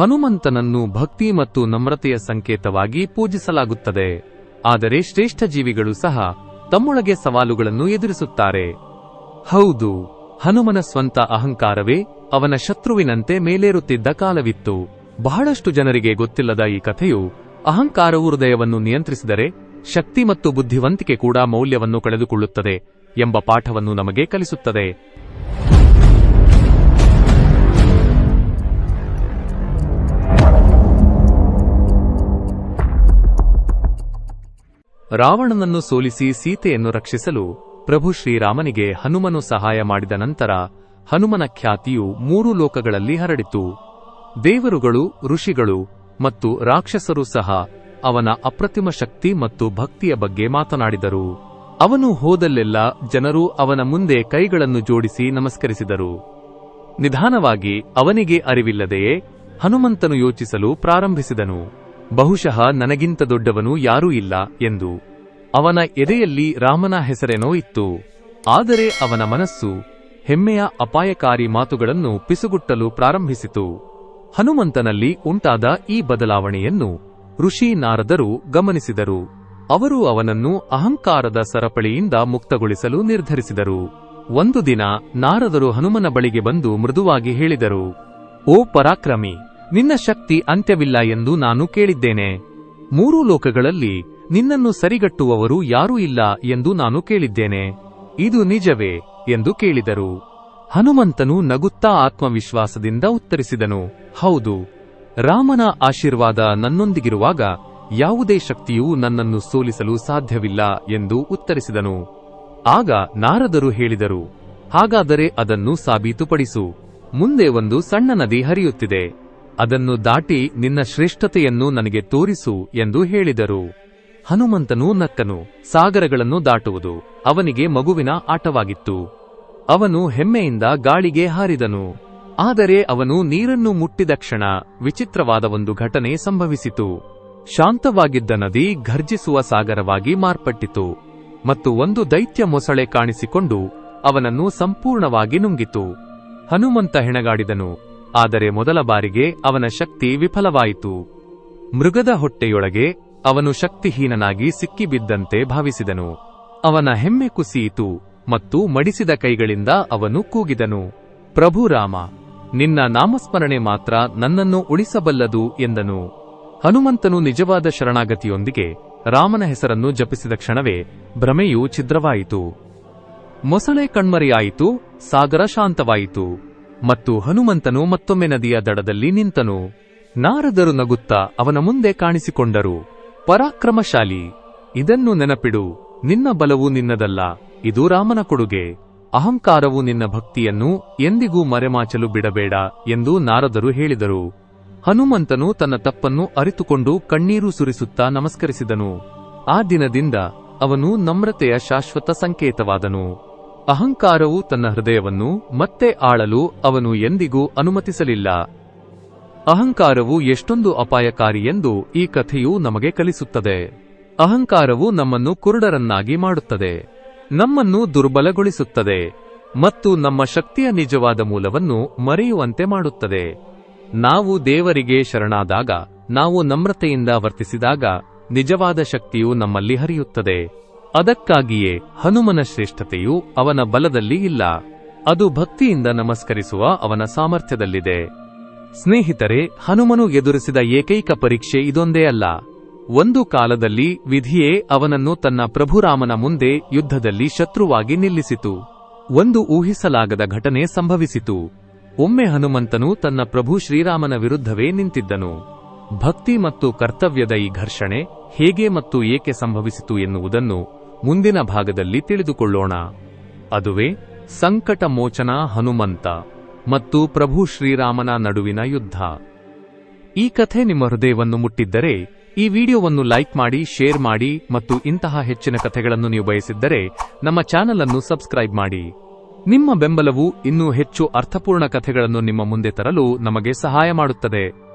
ಹನುಮಂತನನ್ನು ಭಕ್ತಿ ಮತ್ತು ನಮ್ರತೆಯ ಸಂಕೇತವಾಗಿ ಪೂಜಿಸಲಾಗುತ್ತದೆ. ಆದರೆ ಶ್ರೇಷ್ಠ ಜೀವಿಗಳು ಸಹ ತಮ್ಮೊಳಗೆ ಸವಾಲುಗಳನ್ನು ಎದುರಿಸುತ್ತಾರೆ. ಹೌದು, ಹನುಮನ ಸ್ವಂತ ಅಹಂಕಾರವೇ ಅವನ ಶತ್ರುವಿನಂತೆ ಮೇಲೇರುತ್ತಿದ್ದ ಕಾಲವಿತ್ತು. ಬಹಳಷ್ಟು ಜನರಿಗೆ ಗೊತ್ತಿಲ್ಲದ ಈ ಕಥೆಯು ಅಹಂಕಾರವು ಹೃದಯವನ್ನು ನಿಯಂತ್ರಿಸಿದರೆ ಶಕ್ತಿ ಮತ್ತು ಬುದ್ಧಿವಂತಿಕೆ ಕೂಡ ಮೌಲ್ಯವನ್ನು ಕಳೆದುಕೊಳ್ಳುತ್ತದೆ ಎಂಬ ಪಾಠವನ್ನು ನಮಗೆ ಕಲಿಸುತ್ತದೆ. ರಾವಣನನ್ನು ಸೋಲಿಸಿ ಸೀತೆಯನ್ನು ರಕ್ಷಿಸಲು ಪ್ರಭು ಶ್ರೀರಾಮನಿಗೆ ಹನುಮನು ಸಹಾಯ ಮಾಡಿದ ನಂತರ ಹನುಮನ ಖ್ಯಾತಿಯು ಮೂರು ಲೋಕಗಳಲ್ಲಿ ಹರಡಿತು. ದೇವರುಗಳು, ಋಷಿಗಳು ಮತ್ತು ರಾಕ್ಷಸರು ಸಹ ಅವನ ಅಪ್ರತಿಮ ಶಕ್ತಿ ಮತ್ತು ಭಕ್ತಿಯ ಬಗ್ಗೆ ಮಾತನಾಡಿದರು. ಅವನು ಹೋದಲ್ಲೆಲ್ಲ ಜನರು ಅವನ ಮುಂದೆ ಕೈಗಳನ್ನು ಜೋಡಿಸಿ ನಮಸ್ಕರಿಸಿದರು. ನಿಧಾನವಾಗಿ ಅವನಿಗೆ ಅರಿವಿಲ್ಲದೆಯೇ ಹನುಮಂತನು ಯೋಚಿಸಲು ಪ್ರಾರಂಭಿಸಿದನು. ಬಹುಶಃ ನನಗಿಂತ ದೊಡ್ಡವನು ಯಾರೂ ಇಲ್ಲ ಎಂದು ಅವನ ಎದೆಯಲ್ಲಿ ರಾಮನ ಹೆಸರೇನೋ ಇತ್ತು. ಆದರೆ ಅವನ ಮನಸ್ಸು ಹೆಮ್ಮೆಯ ಅಪಾಯಕಾರಿ ಮಾತುಗಳನ್ನು ಪಿಸುಗುಟ್ಟಲು ಪ್ರಾರಂಭಿಸಿತು. ಹನುಮಂತನಲ್ಲಿ ಉಂಟಾದ ಈ ಬದಲಾವಣೆಯನ್ನು ಋಷಿ ನಾರದರು ಗಮನಿಸಿದರು. ಅವರು ಅವನನ್ನು ಅಹಂಕಾರದ ಸರಪಳಿಯಿಂದ ಮುಕ್ತಗೊಳಿಸಲು ನಿರ್ಧರಿಸಿದರು. ಒಂದು ದಿನ ನಾರದರು ಹನುಮನ ಬಳಿಗೆ ಬಂದು ಮೃದುವಾಗಿ ಹೇಳಿದರು, ಓ ಪರಾಕ್ರಮಿ ನಿನ್ನ ಶಕ್ತಿ ಅಂತ್ಯವಿಲ್ಲ ಎಂದು ನಾನು ಕೇಳಿದ್ದೇನೆ. ಮೂರೂ ಲೋಕಗಳಲ್ಲಿ ನಿನ್ನನ್ನು ಸರಿಗಟ್ಟುವವರು ಯಾರೂ ಇಲ್ಲ ಎಂದು ನಾನು ಕೇಳಿದ್ದೇನೆ. ಇದು ನಿಜವೇ ಎಂದು ಕೇಳಿದರು. ಹನುಮಂತನು ನಗುತ್ತಾ ಆತ್ಮವಿಶ್ವಾಸದಿಂದ ಉತ್ತರಿಸಿದನು. ಹೌದು, ರಾಮನ ಆಶೀರ್ವಾದ ನನ್ನೊಂದಿಗಿರುವಾಗ ಯಾವುದೇ ಶಕ್ತಿಯೂ ನನ್ನನ್ನು ಸೋಲಿಸಲು ಸಾಧ್ಯವಿಲ್ಲ ಎಂದು ಉತ್ತರಿಸಿದನು. ಆಗ ನಾರದರು ಹೇಳಿದರು, ಹಾಗಾದರೆ ಅದನ್ನು ಸಾಬೀತುಪಡಿಸು. ಮುಂದೆ ಒಂದು ಸಣ್ಣ ನದಿ ಹರಿಯುತ್ತಿದೆ. ಅದನ್ನು ದಾಟಿ ನಿನ್ನ ಶ್ರೇಷ್ಠತೆಯನ್ನು ನನಗೆ ತೋರಿಸು ಎಂದು ಹೇಳಿದರು. ಹನುಮಂತನು ನಕ್ಕನು, ಸಾಗರಗಳನ್ನು ದಾಟುವುದು ಅವನಿಗೆ ಮಗುವಿನ ಆಟವಾಗಿತ್ತು. ಅವನು ಹೆಮ್ಮೆಯಿಂದ ಗಾಳಿಗೆ ಹಾರಿದನು. ಆದರೆ ಅವನು ನೀರನ್ನು ಮುಟ್ಟಿದ ಕ್ಷಣ ವಿಚಿತ್ರವಾದ ಒಂದು ಘಟನೆ ಸಂಭವಿಸಿತು. ಶಾಂತವಾಗಿದ್ದ ನದಿ ಘರ್ಜಿಸುವ ಸಾಗರವಾಗಿ ಮಾರ್ಪಟ್ಟಿತು ಮತ್ತು ಒಂದು ದೈತ್ಯ ಮೊಸಳೆ ಕಾಣಿಸಿಕೊಂಡು ಅವನನ್ನು ಸಂಪೂರ್ಣವಾಗಿ ನುಂಗಿತು. ಹನುಮಂತ ಹೆಣಗಾಡಿದನು ಆದರೆ ಮೊದಲ ಬಾರಿಗೆ ಅವನ ಶಕ್ತಿ ವಿಫಲವಾಯಿತು. ಮೃಗದ ಹೊಟ್ಟೆಯೊಳಗೆ ಅವನು ಶಕ್ತಿಹೀನನಾಗಿ ಸಿಕ್ಕಿಬಿದ್ದಂತೆ ಭಾವಿಸಿದನು. ಅವನ ಹೆಮ್ಮೆ ಕುಸಿಯಿತು ಮತ್ತು ಮಡಿಸಿದ ಕೈಗಳಿಂದ ಅವನು ಕೂಗಿದನು. ಪ್ರಭು ರಾಮ, ನಿನ್ನ ನಾಮಸ್ಮರಣೆ ಮಾತ್ರ ನನ್ನನ್ನು ಉಳಿಸಬಲ್ಲದು ಎಂದನು. ಹನುಮಂತನು ನಿಜವಾದ ಶರಣಾಗತಿಯೊಂದಿಗೆ ರಾಮನ ಹೆಸರನ್ನು ಜಪಿಸಿದ ಕ್ಷಣವೇ ಭ್ರಮೆಯು ಛಿದ್ರವಾಯಿತು. ಮೊಸಳೆ ಕಣ್ಮರೆಯಾಯಿತು, ಸಾಗರ ಶಾಂತವಾಯಿತು. ಮತ್ತು ಹನುಮಂತನು ಮತ್ತೊಮ್ಮೆ ನದಿಯ ದಡದಲ್ಲಿ ನಿಂತನು. ನಾರದರು ನಗುತ್ತಾ ಅವನ ಮುಂದೆ ಕಾಣಿಸಿಕೊಂಡರು. ಪರಾಕ್ರಮಶಾಲಿ, ಇದನ್ನು ನೆನಪಿಡು, ನಿನ್ನ ಬಲವು ನಿನ್ನದಲ್ಲ, ಇದು ರಾಮನ ಕೊಡುಗೆ. ಅಹಂಕಾರವು ನಿನ್ನ ಭಕ್ತಿಯನ್ನು ಎಂದಿಗೂ ಮರೆಮಾಚಲು ಬಿಡಬೇಡ ಎಂದು ನಾರದರು ಹೇಳಿದರು. ಹನುಮಂತನು ತನ್ನ ತಪ್ಪನ್ನು ಅರಿತುಕೊಂಡು ಕಣ್ಣೀರು ಸುರಿಸುತ್ತಾ ನಮಸ್ಕರಿಸಿದನು. ಆ ದಿನದಿಂದ ಅವನು ನಮ್ರತೆಯ ಶಾಶ್ವತ ಸಂಕೇತವಾದನು. ಅಹಂಕಾರವು ತನ್ನ ಹೃದಯವನ್ನು ಮತ್ತೆ ಆಳಲು ಅವನು ಎಂದಿಗೂ ಅನುಮತಿಸಲಿಲ್ಲ. ಅಹಂಕಾರವು ಎಷ್ಟೊಂದು ಅಪಾಯಕಾರಿ ಎಂದು ಈ ಕಥೆಯು ನಮಗೆ ಕಲಿಸುತ್ತದೆ. ಅಹಂಕಾರವು ನಮ್ಮನ್ನು ಕುರುಡರನ್ನಾಗಿ ಮಾಡುತ್ತದೆ. ನಮ್ಮನ್ನು ದುರ್ಬಲಗೊಳಿಸುತ್ತದೆ ಮತ್ತು ನಮ್ಮ ಶಕ್ತಿಯ ನಿಜವಾದ ಮೂಲವನ್ನು ಮರೆಯುವಂತೆ ಮಾಡುತ್ತದೆ. ನಾವು ದೇವರಿಗೆ ಶರಣಾದಾಗ, ನಾವು ನಮ್ರತೆಯಿಂದ ವರ್ತಿಸಿದಾಗ ನಿಜವಾದ ಶಕ್ತಿಯು ನಮ್ಮಲ್ಲಿ ಹರಿಯುತ್ತದೆ. ಅದಕ್ಕಾಗಿಯೇ ಹನುಮನ ಶ್ರೇಷ್ಠತೆಯು ಅವನ ಬಲದಲ್ಲಿ ಇಲ್ಲ. ಅದು ಭಕ್ತಿಯಿಂದ ನಮಸ್ಕರಿಸುವ ಅವನ ಸಾಮರ್ಥ್ಯದಲ್ಲಿದೆ. ಸ್ನೇಹಿತರೆ, ಹನುಮನು ಎದುರಿಸಿದ ಏಕೈಕ ಪರೀಕ್ಷೆ ಇದೊಂದೇ ಅಲ್ಲ. ಒಂದು ಕಾಲದಲ್ಲಿ ವಿಧಿಯೇ ಅವನನ್ನು ತನ್ನ ಪ್ರಭುರಾಮನ ಮುಂದೆ ಯುದ್ಧದಲ್ಲಿ ಶತ್ರುವಾಗಿ ನಿಲ್ಲಿಸಿತು. ಒಂದು ಊಹಿಸಲಾಗದ ಘಟನೆ ಸಂಭವಿಸಿತು. ಒಮ್ಮೆ ಹನುಮಂತನು ತನ್ನ ಪ್ರಭು ಶ್ರೀರಾಮನ ವಿರುದ್ಧವೇ ನಿಂತಿದ್ದನು. ಭಕ್ತಿ ಮತ್ತು ಕರ್ತವ್ಯದ ಈ ಘರ್ಷಣೆ ಹೇಗೆ ಮತ್ತು ಏಕೆ ಸಂಭವಿಸಿತು ಎನ್ನುವುದನ್ನು ಮುಂದಿನ ಭಾಗದಲ್ಲಿ ತಿಳಿದುಕೊಳ್ಳೋಣ. ಅದುವೇ ಸಂಕಟ ಮೋಚನ ಹನುಮಂತ ಮತ್ತು ಪ್ರಭು ಶ್ರೀರಾಮನ ನಡುವಿನ ಯುದ್ಧ. ಈ ಕಥೆ ನಿಮ್ಮ ಹೃದಯವನ್ನು ಮುಟ್ಟಿದ್ದರೆ, ಈ ವಿಡಿಯೋವನ್ನು ಲೈಕ್ ಮಾಡಿ, ಶೇರ್ ಮಾಡಿ ಮತ್ತು ಇಂತಹ ಹೆಚ್ಚಿನ ಕಥೆಗಳನ್ನು ನೀವು ಬಯಸಿದ್ದರೆ ನಮ್ಮ ಚಾನೆಲ್ ಅನ್ನು ಸಬ್ಸ್ಕ್ರೈಬ್ ಮಾಡಿ. ನಿಮ್ಮ ಬೆಂಬಲವು ಇನ್ನೂ ಹೆಚ್ಚು ಅರ್ಥಪೂರ್ಣ ಕಥೆಗಳನ್ನು ನಿಮ್ಮ ಮುಂದೆ ತರಲು ನಮಗೆ ಸಹಾಯ ಮಾಡುತ್ತದೆ.